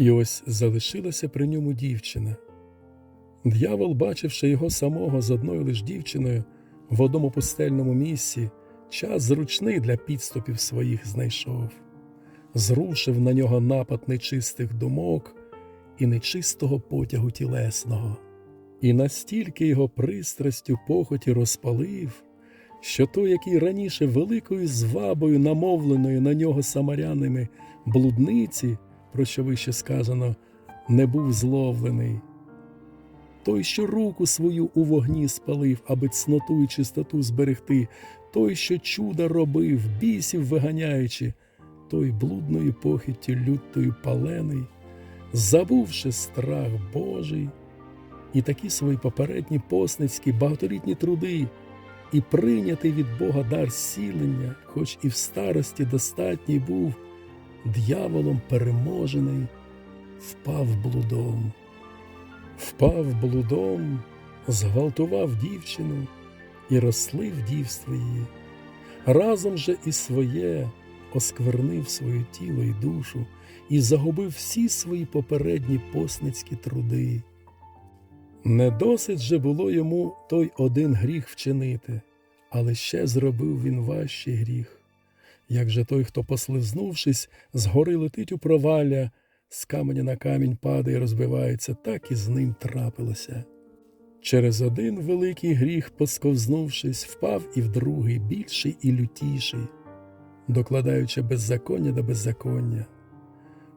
І ось залишилася при ньому дівчина. Д'явол, бачивши його самого з одною лиш дівчиною в одному пустельному місці, час зручний для підступів своїх знайшов, зрушив на нього напад нечистих думок і нечистого потягу тілесного, і настільки його пристрастю похоті розпалив, що той, який раніше великою звабою, намовленою на нього самарянами блудниці, про що вище сказано, не був зловлений. Той, що руку свою у вогні спалив, аби цноту і чистоту зберегти, той, що чуда робив, бісів виганяючи, той блудною похиттю лютою палений, забувши страх Божий і такі свої попередні посницькі багаторітні труди, і прийнятий від Бога дар зцілення, хоч і в старості достатній був, д'яволом переможений, впав блудом. Впав блудом, зґвалтував дівчину і розслив дівство її. Разом же і своє осквернив своє тіло і душу і загубив всі свої попередні посницькі труди. Не досить же було йому той один гріх вчинити, але ще зробив він важчий гріх. Як же той, хто, послизнувшись, згори летить у провалля, з каменя на камінь падає, розбивається, так і з ним трапилося. Через один великий гріх, посковзнувшись, впав і в другий, більший і лютіший, докладаючи беззаконня до беззаконня.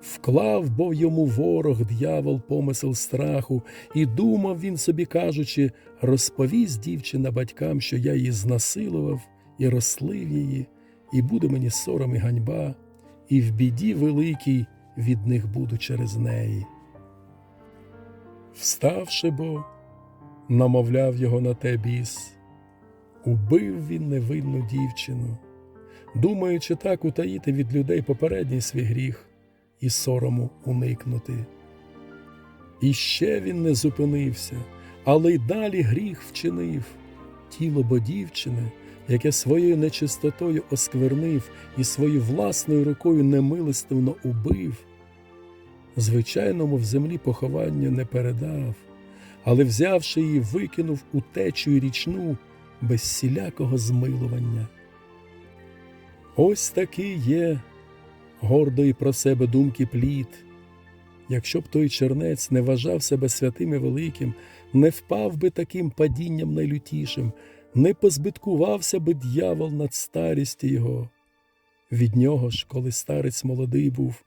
Вклав бо йому ворог, д'явол, помисел страху, і думав він собі, кажучи, розповість дівчина батькам, що я її знасилував і розслив її, і буде мені сором і ганьба, і в біді великій від них буду через неї. Вставши бо, намовляв його на те біс, убив він невинну дівчину, думаючи так утаїти від людей попередній свій гріх і сорому уникнути. І ще він не зупинився, але й далі гріх вчинив, тіло бо дівчини, яке своєю нечистотою осквернив і своєю власною рукою немилостивно убив. Звичайному в землі поховання не передав, але, взявши її, викинув у й річну без всілякого змилування. Ось такий є гордої про себе думки плід. Якщо б той чернець не вважав себе святим і великим, не впав би таким падінням найлютішим, не позбиткувався би дьявол над старістю його. Від нього ж, коли старець молодий був,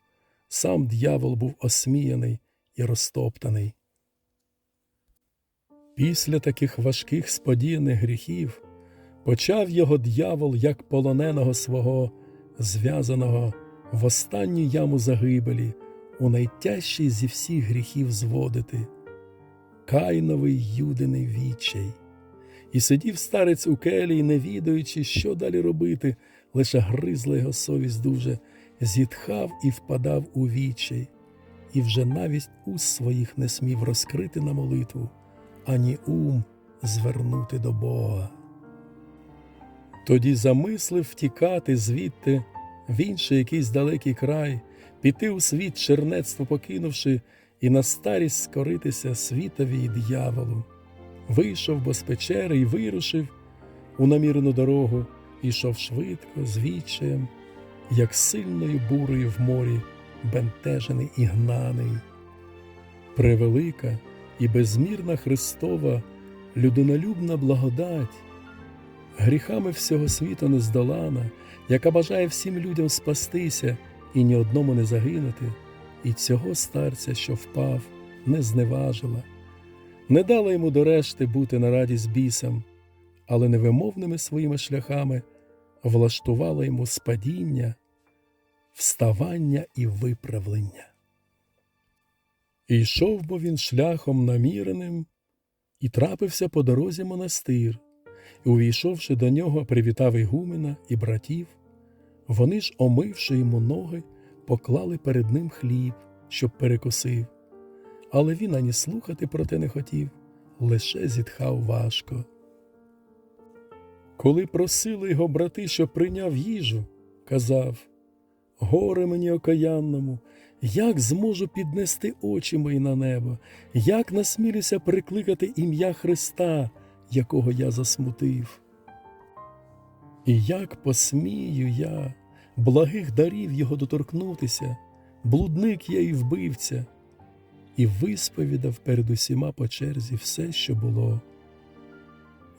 сам дьявол був осміяний і розтоптаний. Після таких важких сподіяних гріхів почав його дьявол, як полоненого свого, зв'язаного в останню яму загибелі, у найтяжчий зі всіх гріхів зводити. Кайновий юдиний відчай. І сидів старець у келії, не відаючи, що далі робити, лише гризла його совість дуже, зітхав і впадав у відчай, і вже навіть уст своїх не смів розкрити на молитву, ані ум звернути до Бога. Тоді замислив втікати звідти в інший якийсь далекий край, піти у світ чернецтво покинувши, і на старість скоритися світові й дияволу. Вийшов бо з печери і вирушив у намірену дорогу, ішов швидко, з відчаєм, як сильною бурею в морі, бентежений і гнаний. Превелика і безмірна Христова, людинолюбна благодать, гріхами всього світу нездолана, яка бажає всім людям спастися і ні одному не загинути, і цього старця, що впав, не зневажила, не дала йому до решти бути на раді з бісом, але невимовними своїми шляхами влаштувала йому спадіння, вставання і виправлення. І йшов бо він шляхом наміреним, і трапився по дорозі монастир, і, увійшовши до нього, привітав ігумена і братів. Вони ж, омивши йому ноги, поклали перед ним хліб, щоб перекусив. Але він ані слухати про те не хотів, лише зітхав важко. Коли просили його брати, щоб прийняв їжу, казав Горе мені окаянному, Як зможу піднести очі мої на небо, як насмілюся прикликати ім'я Христа, якого я засмутив? І як посмію я благих дарів його доторкнутися, блудник я і вбивця, і висповідав перед усіма по черзі все, що було.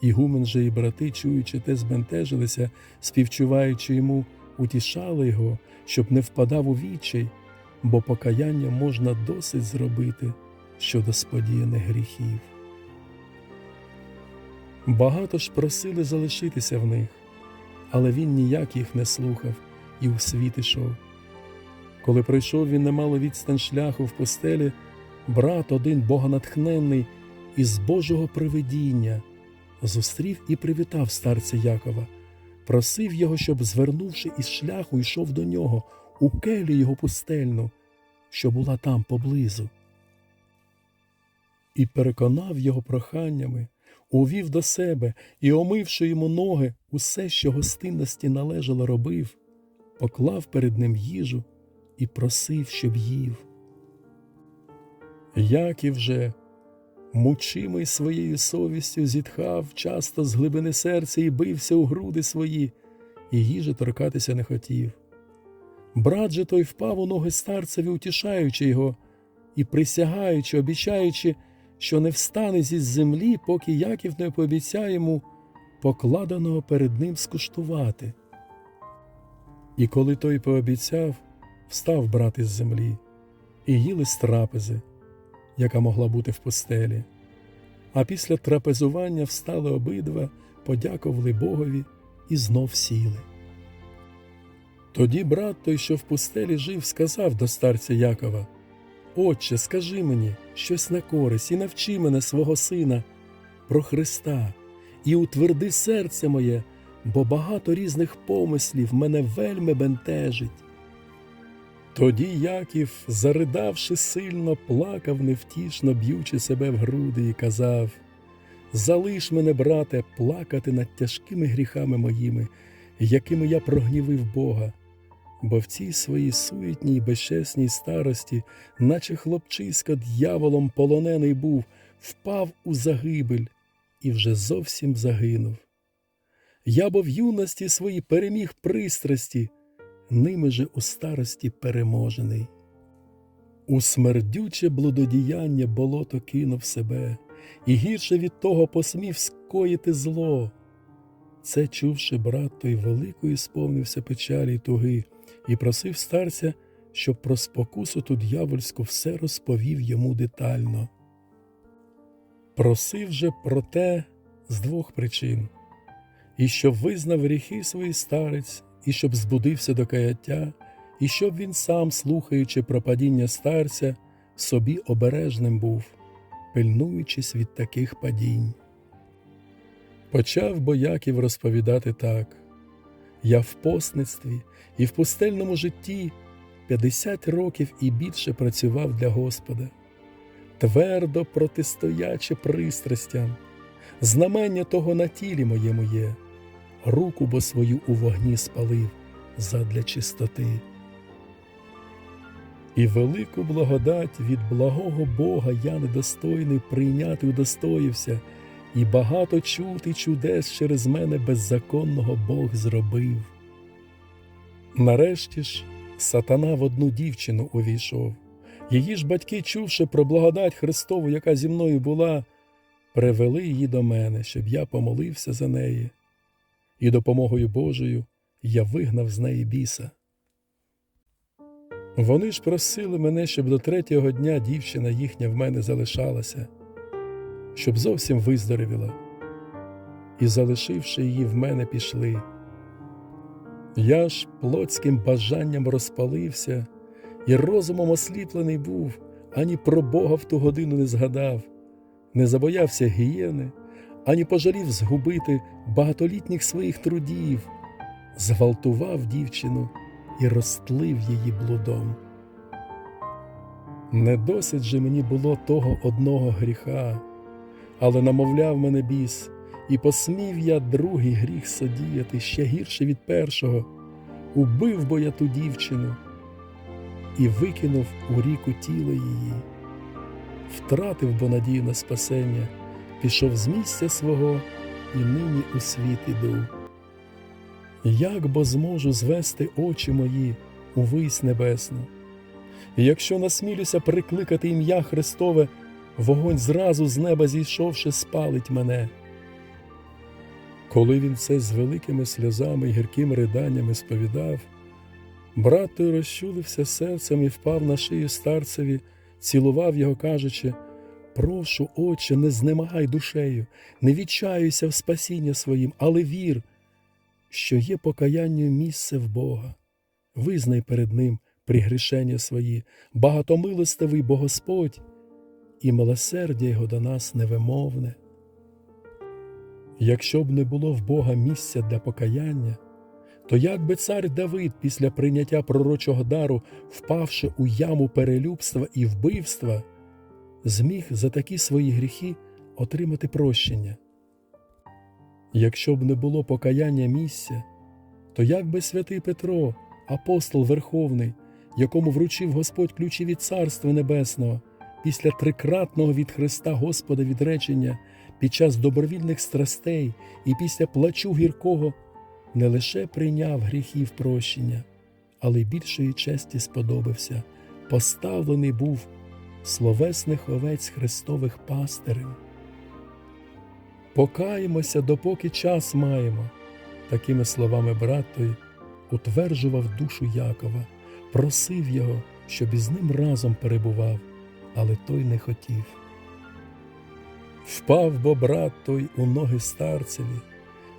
Ігумен же і брати, чуючи те, збентежилися, співчуваючи йому, утішали його, щоб не впадав у відчай, бо покаяння можна досить зробити щодо сподіяних гріхів. Багато ж просили залишитися в них, але він ніяк їх не слухав і у світ ішов. Коли пройшов він немало відстань шляху в постелі, брат один богонатхненний із Божого привидіння зустрів і привітав старця Якова, просив його, щоб, звернувши із шляху, йшов до нього у келю його пустельну, що була там поблизу. І переконав його проханнями, увів до себе і, омивши йому ноги, усе, що гостинності належало, робив, поклав перед ним їжу і просив, щоб їв. Яків же, мучимий своєю совістю, зітхав часто з глибини серця і бився у груди свої, і їжі торкатися не хотів. Брат же той впав у ноги старцеві, утішаючи його, і присягаючи, обіцяючи, що не встане зі землі, поки Яків не пообіцяє йому покладеного перед ним скуштувати. І коли той пообіцяв, встав брат із землі, і їли з трапези, яка могла бути в постелі. А після трапезування встали обидва, подякували Богові і знов сіли. Тоді брат той, що в пустелі жив, сказав до старця Якова Отче, скажи мені щось на користь і навчи мене свого сина про Христа, і утверди серце моє, бо багато різних помислів мене вельми бентежить. Тоді Яків, заридавши сильно, плакав невтішно, б'ючи себе в груди, і казав Залиш мене, брате, плакати над тяжкими гріхами моїми, якими я прогнівив Бога, бо в цій своїй суетній безчесній старості, наче хлопчиська дьяволом полонений був, впав у загибель і вже зовсім загинув. Я бо в юності своїй переміг пристрасті, ними же у старості переможений. У смердюче блудодіяння болото кинув себе, і гірше від того посмів скоїти зло. Це, чувши брат, той великою сповнився печалі й туги, і просив старця, щоб про спокусу ту дьявольську все розповів йому детально. Просив же про те з двох причин і щоб визнав гріхи свої старець, і щоб збудився до каяття, і щоб він сам, слухаючи про падіння старця, собі обережним був, пильнуючись від таких падінь. Почав Бояків розповідати так. Я в посництві і в пустельному житті п'ятдесят років і більше працював для Господа, твердо протистоячи пристрастям, знамення того на тілі моєму є, руку бо свою у вогні спалив задля чистоти. І велику благодать від благого Бога я недостойний прийняти удостоївся, і багато чути чудес через мене беззаконного Бог зробив. Нарешті ж сатана в одну дівчину увійшов. Її ж батьки, чувши про благодать Христову, яка зі мною була, привели її до мене, щоб я помолився за неї, і допомогою Божою я вигнав з неї біса. Вони ж просили мене, щоб до третього дня дівчина їхня в мене залишалася, щоб зовсім виздоровіла, і, залишивши її, в мене пішли. Я ж плотським бажанням розпалився і розумом осліплений був, ані про Бога в ту годину не згадав, не забоявся гієни, ані пожалів згубити багатолітніх своїх трудів, зґвалтував дівчину і розтлив її блудом. Не досить же мені було того одного гріха, але намовляв мене біс, і посмів я другий гріх содіяти ще гірше від першого, убив бо я ту дівчину. і викинув у ріку тіло її. Втратив бо надію на спасення, пішов з місця свого і нині у світ іду. Як бо зможу звести очі мої у вись небесну? І якщо насмілюся прикликати ім'я Христове, вогонь зразу з неба зійшовши, спалить мене. Коли він це з великими сльозами й гіркими riданнями сповідав, брат той розчулився серцем і впав на шию старцеві, цілував його, кажучи: Прошу, Отче, не знемагай душею, не відчаюся в спасіння своїм, але вір, що є покаянню місце в Бога. Визнай перед Ним пригрішення свої, багатомилостивий бо Господь, і милосердя Його до нас невимовне. Якщо б не було в Бога місця для покаяння, то як би цар Давид після прийняття пророчого дару, впавши у яму перелюбства і вбивства, зміг за такі свої гріхи отримати прощення? Якщо б не було покаяння місця, то як би святий Петро, апостол Верховний, якому вручив Господь ключі від Царства Небесного, після трикратного від Христа Господа відречення, під час добровільних страстей і після плачу гіркого, не лише прийняв гріхів прощення, але й більшої честі сподобався, поставлений був словесних овець Христових пастирем. Покаємося, допоки час маємо. Такими словами брат той утверджував душу Якова, просив його, щоб із ним разом перебував, але той не хотів. Впав бо брат той у ноги старцеві,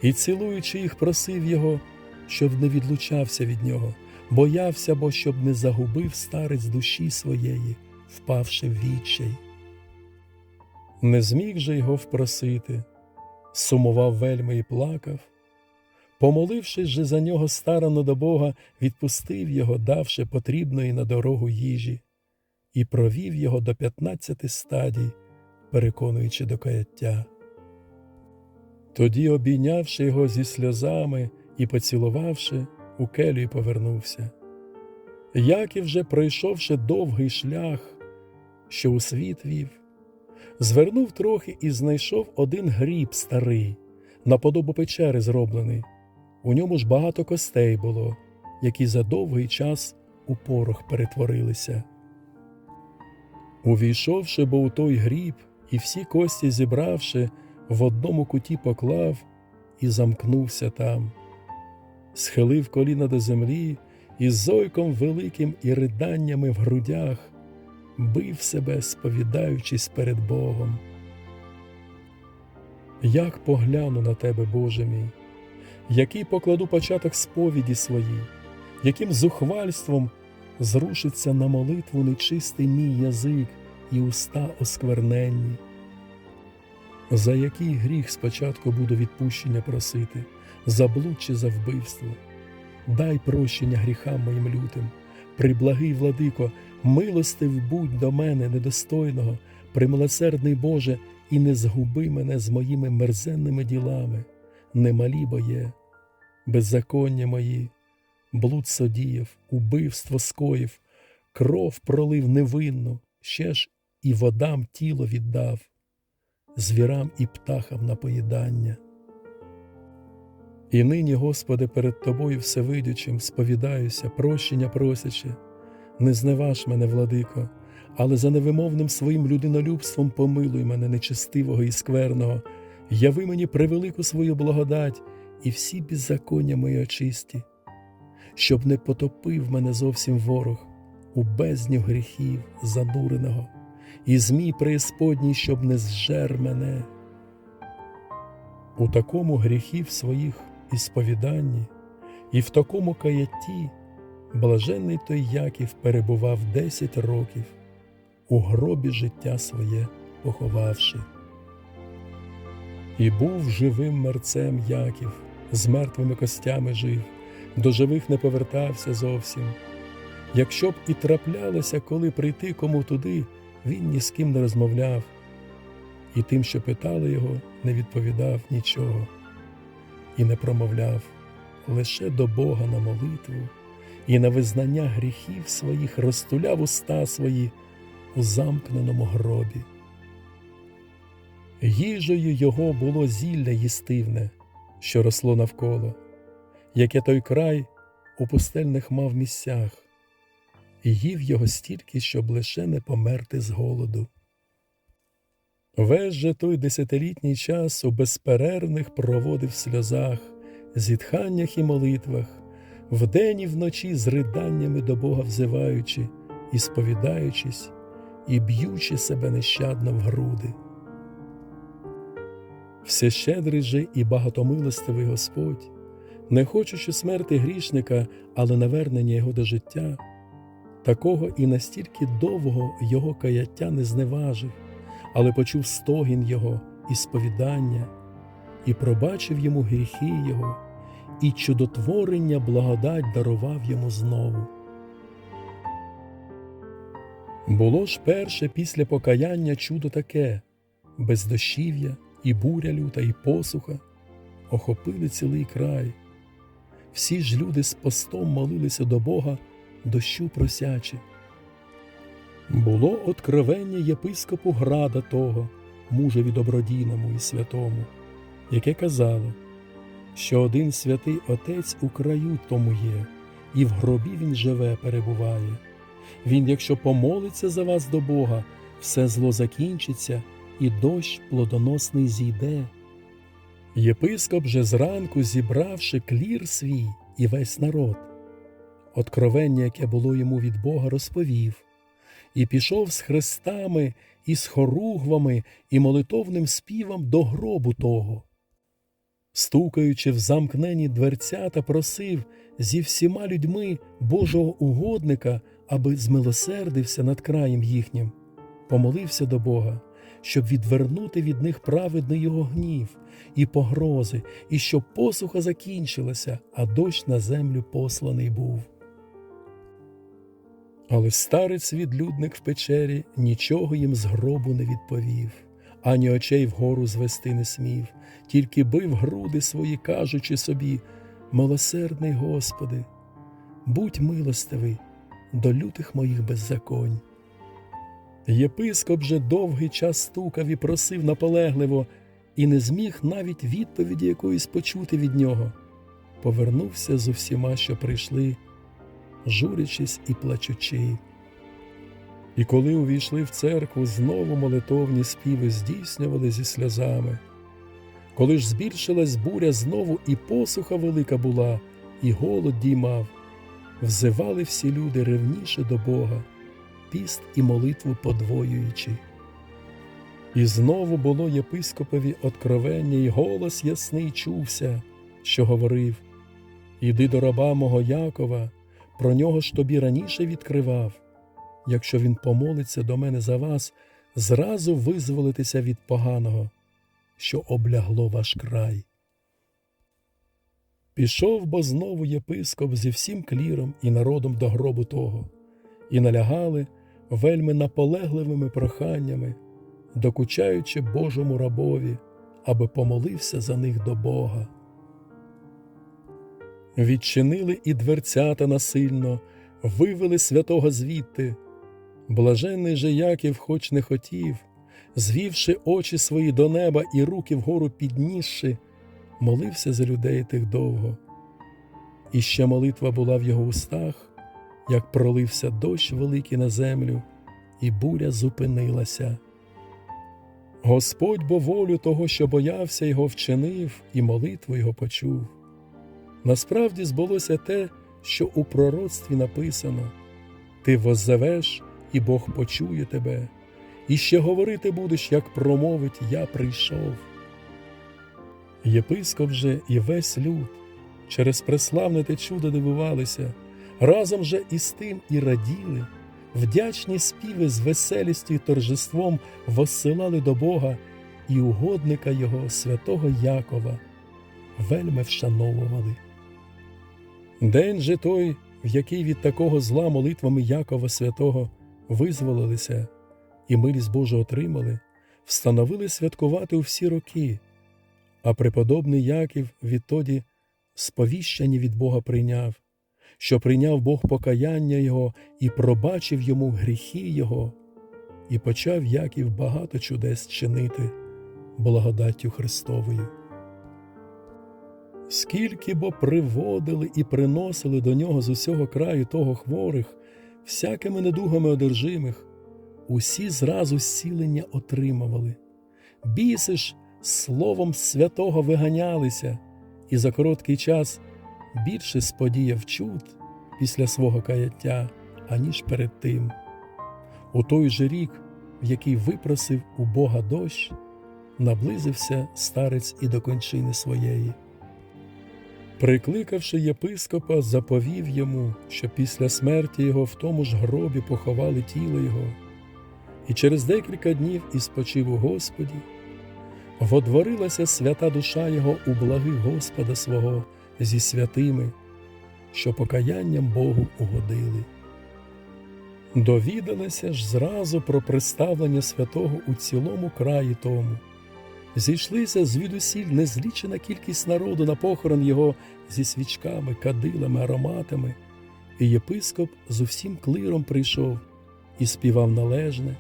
і, цілуючи їх, просив його, щоб не відлучався від нього, боявся бо, щоб не загубив старець душі своєї, впавши в відчай. Не зміг же його впросити, сумував вельми і плакав. Помолившись же за нього старано до Бога, відпустив його, давши потрібної на дорогу їжі, і провів його до п'ятнадцяти стадій, переконуючи до каяття. Тоді, обійнявши його зі сльозами і поцілувавши, у келію повернувся. Яків же, пройшовши довгий шлях, що у світ вів, звернув трохи і знайшов один гріб старий, на подобу печери зроблений. У ньому ж багато костей було, які за довгий час у порох перетворилися. Увійшовши бо у той гріб, і всі кості зібравши, в одному куті поклав і замкнувся там, схилив коліна до землі і зойком великим і риданнями в грудях бив себе, сповідаючись перед Богом. Як погляну на тебе, Боже мій, який покладу початок сповіді своїй, яким зухвальством зрушиться на молитву нечистий мій язик і уста оскверненні. За який гріх спочатку буду відпущення просити, за блуд чи за вбивство? Дай прощення гріхам моїм лютим, приблагий владико, милостив будь до мене недостойного, примилосердний Боже, і не згуби мене з моїми мерзенними ділами, немалі бо є, беззаконня мої, блуд содіяв, убивство скоїв, кров пролив невинну, ще ж і водам тіло віддав, звірам і птахам на поїдання. І нині, Господи, перед Тобою Всевидючим сповідаюся, прощення просячи, не зневаж мене, владико, але за невимовним своїм людинолюбством помилуй мене нечестивого і скверного, яви мені превелику свою благодать і всі беззаконня мої очисті, щоб не потопив мене зовсім ворог у бездню гріхів зануреного, і змій преісподній, щоб не зжер мене. У такому гріхів своїх і сповіданні, і в такому каятті блаженний той Яків перебував десять років, у гробі життя своє поховавши. І був живим мерцем Яків, з мертвими костями жив, до живих не повертався зовсім. Якщо б і траплялося, коли прийти кому туди, він ні з ким не розмовляв, і тим, що питали його, не відповідав нічого і не промовляв лише до Бога на молитву і на визнання гріхів своїх розтуляв уста свої у замкненому гробі. Їжею його було зілля їстивне, що росло навколо, яке той край у пустельних мав місцях, і їв його стільки, щоб лише не померти з голоду. Весь же той десятилітній час у безперервних проводив сльозах, зітханнях і молитвах, вдень і вночі з riданнями до Бога взиваючи, і сповідаючись, і б'ючи себе нещадно в груди. Всещедрий же і багатомилостивий Господь, не хочучи смерти грішника, але навернення його до життя, такого і настільки довго його каяття не зневажив, але почув стогін його і сповідання, і пробачив йому гріхи його, і чудотворення благодать дарував йому знову. Було ж перше після покаяння чудо таке бездощів'я, і буря люта, і посуха охопили цілий край. Всі ж люди з постом молилися до Бога, дощу просячи. Було откровення єпископу града того, мужеві добродійному і святому, яке казало, що один святий Отець у краю тому є, і в гробі він живе, перебуває. Він, якщо помолиться за вас до Бога, все зло закінчиться, і дощ плодоносний зійде. Єпископ же зранку, зібравши клір свій і весь народ, откровення, яке було йому від Бога, розповів, і пішов з хрестами, і з хоругвами, і молитовним співом до гробу того. Стукаючи в замкнені дверцята, просив зі всіма людьми Божого угодника, аби змилосердився над краєм їхнім, помолився до Бога, щоб відвернути від них праведний його гнів і погрози, і щоб посуха закінчилася, а дощ на землю посланий був. Але старець відлюдник в печері нічого їм з гробу не відповів, ані очей вгору звести не смів, тільки бив груди свої, кажучи собі Милосердний Господи, будь милостивий до лютих моїх беззаконь. Єпископ же довгий час стукав і просив наполегливо, і не зміг навіть відповіді якоїсь почути від нього. Повернувся з усіма, що прийшли, журячись і плачучи. І коли увійшли в церкву, знову молитовні співи здійснювали зі сльозами. Коли ж збільшилась буря знову, і посуха велика була, і голод діймав, взивали всі люди ревніше до Бога, піст і молитву подвоюючи. І знову було єпископові откровення, і голос ясний чувся, що говорив Іди до раба мого Якова, про нього ж тобі раніше відкривав. Якщо він помолиться до мене за вас, зразу визволитися від поганого, що облягло ваш край. Пішов бо знову єпископ зі всім кліром і народом до гробу того, і налягали вельми наполегливими проханнями, докучаючи Божому рабові, аби помолився за них до Бога. Відчинили і дверцята насильно, вивели святого звідти. Блаженний же Яків, хоч не хотів, звівши очі свої до неба і руки вгору піднісши, молився за людей тих довго. І ще молитва була в його устах, як пролився дощ великий на землю, і буря зупинилася. Господь бо волю того, що боявся його, вчинив, і молитву його почув. Насправді збулося те, що у пророцтві написано Ти воззовеш, і Бог почує тебе, і ще говорити будеш, як промовить Я прийшов. Єпископ же і весь люд через преславне те чудо дивувалися, разом же із тим і раділи, вдячні співи з веселістю і торжеством воссилали до Бога і угодника Його, святого Якова, вельми вшановували. День же той, в який від такого зла молитвами Якова святого визволилися і милість Божу отримали, встановили святкувати у всі роки, а преподобний Яків відтоді сповіщення від Бога прийняв, що прийняв Бог покаяння Його і пробачив йому гріхи Його, і почав Яків багато чудес чинити благодаттю Христовою. Скільки бо приводили і приносили до нього з усього краю того хворих, всякими недугами одержимих, усі зразу зцілення отримували. Біси ж словом святого виганялися, і за короткий час більше сподіяв чуд після свого каяття, аніж перед тим. У той же рік, в який випросив у Бога дощ, наблизився старець і до кончини своєї. Прикликавши єпископа, заповів йому, що після смерті його в тому ж гробі поховали тіло його, і через декілька днів і спочив у Господі, водворилася свята душа його у благи Господа свого зі святими, що покаянням Богу угодили. Довідалися ж зразу про представлення святого у цілому краї тому. Зійшлися звідусіль незлічена кількість народу на похорон його зі свічками, кадилами, ароматами, і єпископ з усім клиром прийшов і співав належне,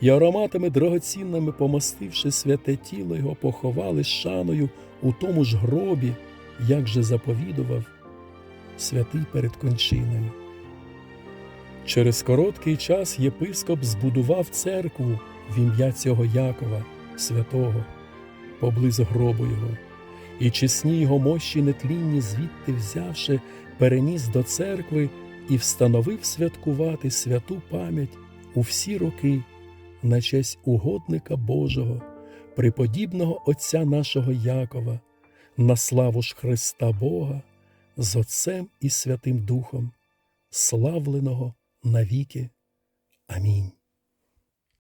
і ароматами драгоцінними помастивши святе тіло його, поховали з шаною у тому ж гробі, як же заповідував святий перед кончиною. Через короткий час єпископ збудував церкву в ім'я цього Якова, святого, поблизу гробу його, і чесні його мощі нетлінні звідти взявши, переніс до церкви і встановив святкувати святу пам'ять у всі роки на честь угодника Божого, преподібного Отця нашого Якова, на славу ж Христа Бога, з Отцем і Святим Духом, славленого навіки. Амінь.